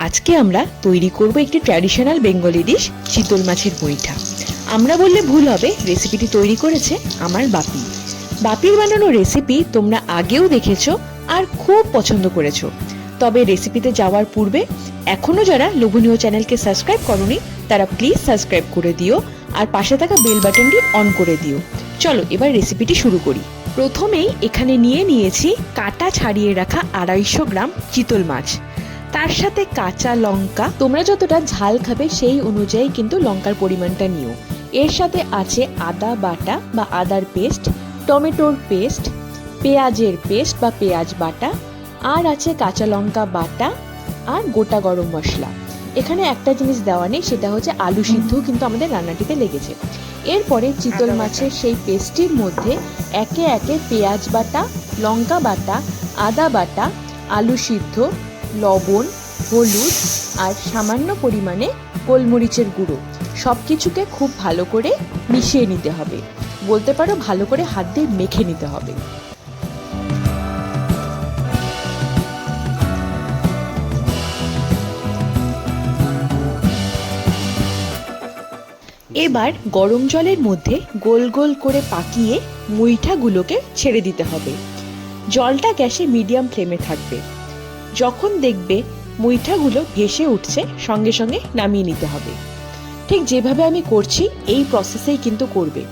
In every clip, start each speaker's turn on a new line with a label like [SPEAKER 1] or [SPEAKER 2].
[SPEAKER 1] আজকে আমরা তৈরি করব একটি ট্র্যাডিশনাল বেঙ্গলি ডিশ চিতল মাছের বইঠা আমরা বললে ভুল হবে রেসিপিটি তৈরি করেছে আমার বাপি। বাপির বানানো রেসিপি তোমরা আগেও দেখেছ আর খুব পছন্দ করেছ। তবে রেসিপিতে যাওয়ার পূর্বে এখনও যারা লোভনীয় চ্যানেলকে সাবস্ক্রাইব করনি, তারা প্লিজ সাবস্ক্রাইব করে দিও আর পাশে থাকা বেল বাটনটি অন করে দিও। চলো এবার রেসিপিটি শুরু করি। প্রথমেই এখানে নিয়ে নিয়েছি কাটা ছাড়িয়ে রাখা আড়াইশো গ্রাম চিতল মাছ। তার সাথে কাঁচা লঙ্কা। তোমরা যতটা ঝাল খাবে সেই অনুযায়ী কিন্তু লঙ্কার পরিমাণটা নিও। এর সাথে আছে আদা বাটা বা আদার পেস্ট টমেটোর পেস্ট পেঁয়াজের পেস্ট বা পেঁয়াজ বাটা আর আছে কাঁচা লঙ্কা বাটা আর গোটা গরম মশলা। এখানে একটা জিনিস দেওয়া নেই সেটা হচ্ছে আলু সিদ্ধ কিন্তু আমাদের রান্নাটিতে লেগেছে। এরপরে চিতল মাছের সেই পেস্টির মধ্যে একে একে পেঁয়াজ বাটা লঙ্কা বাটা আদা বাটা আলু সিদ্ধ লবণ, হলুদ আর সামান্য পরিমাণে গোলমরিচের গুঁড়ো। সব কিছুকে খুব ভালো করে মিশিয়ে নিতে হবে। বলতে পারো ভালো করে হাত দিয়ে মেখে নিতে হবে। এবার গরম জলের মধ্যে গোল গোল করে পাকিয়ে মুইঠাগুলোকে ছেড়ে দিতে হবে। জলটা গ্যাসে মিডিয়াম ফ্লেমে থাকবে। যখন দেখবে মুইঠাগুলো ভেসে উঠছে সঙ্গে সঙ্গে নামিয়ে নিতে হবে। ঠিক যেভাবে আমি করছি এই প্রসেসেই কিন্তু করবে।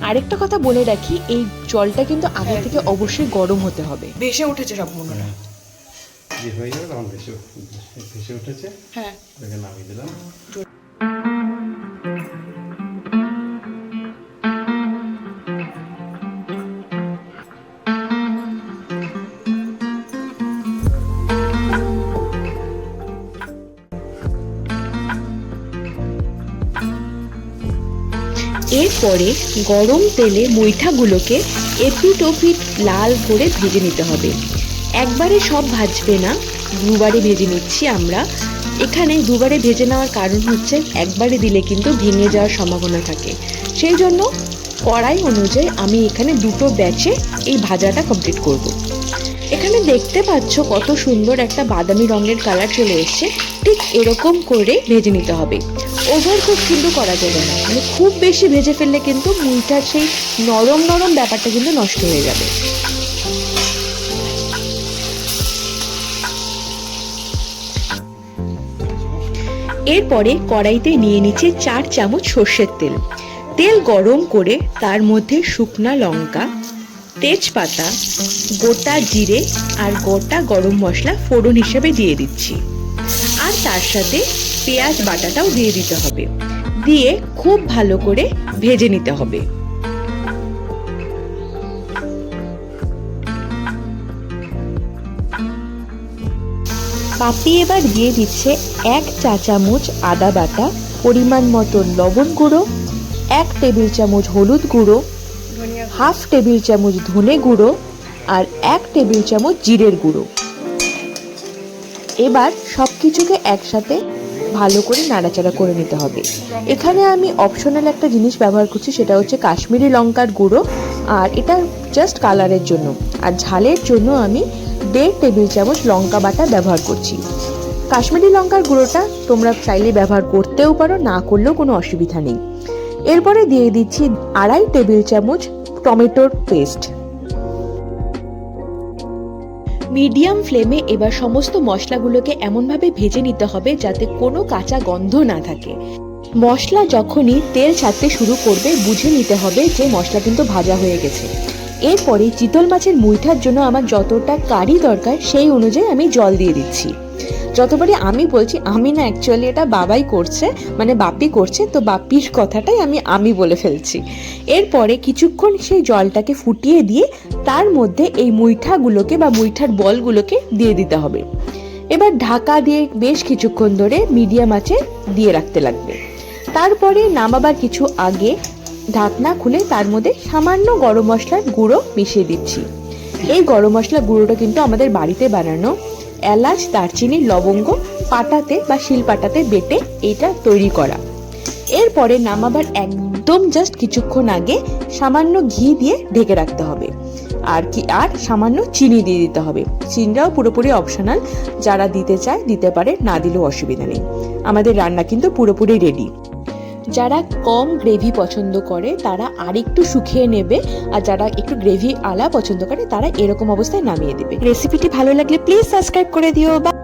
[SPEAKER 1] আরেকটা কথা বলে রাখি এই জলটা কিন্তু আগে থেকে অবশ্যই গরম হতে হবে।
[SPEAKER 2] ভেসে উঠেছে সব মনে হয়।
[SPEAKER 3] যে হয়ে যাবে তখন ভেসে ভেসে উঠেছে।
[SPEAKER 2] হ্যাঁ।
[SPEAKER 3] নামিয়ে দিলাম।
[SPEAKER 1] এরপরে গরম তেলে মৈঠাগুলোকে এপিট ওপিট লাল করে ভেজে নিতে হবে। একবারে সব ভাজবে না, দুবারে ভেজে নিচ্ছি আমরা। এখানে দুবারে ভেজে নেওয়ার কারণ হচ্ছে একবারে দিলে কিন্তু ভেঙে যাওয়ার সম্ভাবনা থাকে। সেই জন্য কড়াই অনুযায়ী আমি এখানে দুটো ব্যাচে এই ভাজাটা কমপ্লিট করব। এখানে দেখতে পাচ্ছ কত সুন্দর একটা বাদামি রঙের কালার চলে এসছে। ঠিক এরকম করে ভেজে নিতে হবে। ওভার কুক কিন্তু করা যাবে না। মানে খুব বেশি ভেজে ফেললে কিন্তু মুইটার সেই নরম নরম ব্যাপারটা কিন্তু নষ্ট হয়ে যাবে। এরপরে কড়াইতে নিয়ে নিচ্ছে চার চামচ সর্ষের তেল। তেল গরম করে তার মধ্যে শুকনা লঙ্কা তেজপাতা, গোটা জিরে আর গোটা গরম মশলা ফোড়ন হিসেবে দিয়ে দিচ্ছি। আর তার সাথে পেঁয়াজ বাটাটাও দিয়ে দিতে হবে। দিয়ে খুব ভালো করে ভেজে নিতে হবে। পাপি এবার দিয়ে দিচ্ছে এক চা চামচ আদা বাটা, পরিমাণ মতো লবণ গুঁড়ো, এক টেবিল চামচ হলুদ গুঁড়ো হাফ টেবিল চামচ ধনে গুঁড়ো আর এক টেবিল চামচ জিরের গুঁড়ো। এবার সব কিছুকে একসাথে ভালো করে নাড়াচাড়া করে নিতে হবে। এখানে আমি অপশনাল একটা জিনিস ব্যবহার করছি, সেটা হচ্ছে কাশ্মীরি লঙ্কার গুঁড়ো, আর এটা জাস্ট কালারের জন্য। আর ঝালের জন্য আমি দেড় টেবিল চামচ লঙ্কা বাটা ব্যবহার করছি। কাশ্মীরি লঙ্কার গুঁড়োটা তোমরা চাইলে ব্যবহার করতেও পারো, না করলেও কোনো অসুবিধা নেই। এরপরে দিয়ে দিচ্ছি আড়াই টেবিল চামচ টমেটোর পেস্ট। মিডিয়াম ফ্লেমে এবার সমস্ত মশলাগুলোকে এমনভাবে ভেজে নিতে হবে যাতে কোনো কাঁচা গন্ধ না থাকে। মশলা যখনই তেল ছাড়তে শুরু করবে, বুঝে নিতে হবে যে মশলা কিন্তু ভাজা হয়ে গেছে। এরপরে চিতল মাছের মুইঠার জন্য আমার যতটা কারি দরকার, সেই অনুযায়ী আমি জল দিয়ে দিচ্ছি। যতবারই আমি বলছি, আমি না অ্যাকচুয়ালি এটা বাবাই করছে মানে বাপি করছে, তো বাপির কথাটাই আমি আমি বলে ফেলছি। এরপরে কিছুক্ষণ সেই জলটাকে ফুটিয়ে দিয়ে তার মধ্যে এই মুইঠাগুলোকে বা মুইঠার বলগুলোকে দিয়ে দিতে হবে। এবার ঢাকা দিয়ে বেশ কিছুক্ষণ ধরে মিডিয়াম আঁচে দিয়ে রাখতে লাগবে। তারপরে নামাবার কিছু আগে ঢাকনা খুলে তার মধ্যে সামান্য গরম মশলার গুঁড়ো মিশিয়ে দিচ্ছি। এই গরম মশলা গুঁড়োটা কিন্তু আমাদের বাড়িতে বানানো এলাচ, দারচিনি, লবঙ্গ পাটাতে বা শিলপাটাতে বেটে এটা তৈরি করা। এরপরে নামাবার একদম জাস্ট কিছুক্ষণ আগে সামান্য ঘি দিয়ে ঢেকে রাখতে হবে। আর কি, আর সামান্য চিনি দিয়ে দিতে হবে। চিনিটাও পুরোপুরি অপশনাল যারা দিতে চায় দিতে পারে, না দিলেও অসুবিধা নেই। আমাদের রান্না কিন্তু পুরোপুরি রেডি যারা কম গ্রেভি পছন্দ করে, তারা আরেকটু শুকিয়ে নেবে, আর যারা একটু গ্রেভি আলা পছন্দ করে, তারা এরকম অবস্থায় নামিয়ে দেবে। রেসিপিটি ভালো লাগলে প্লিজ সাবস্ক্রাইব করে দিও। বা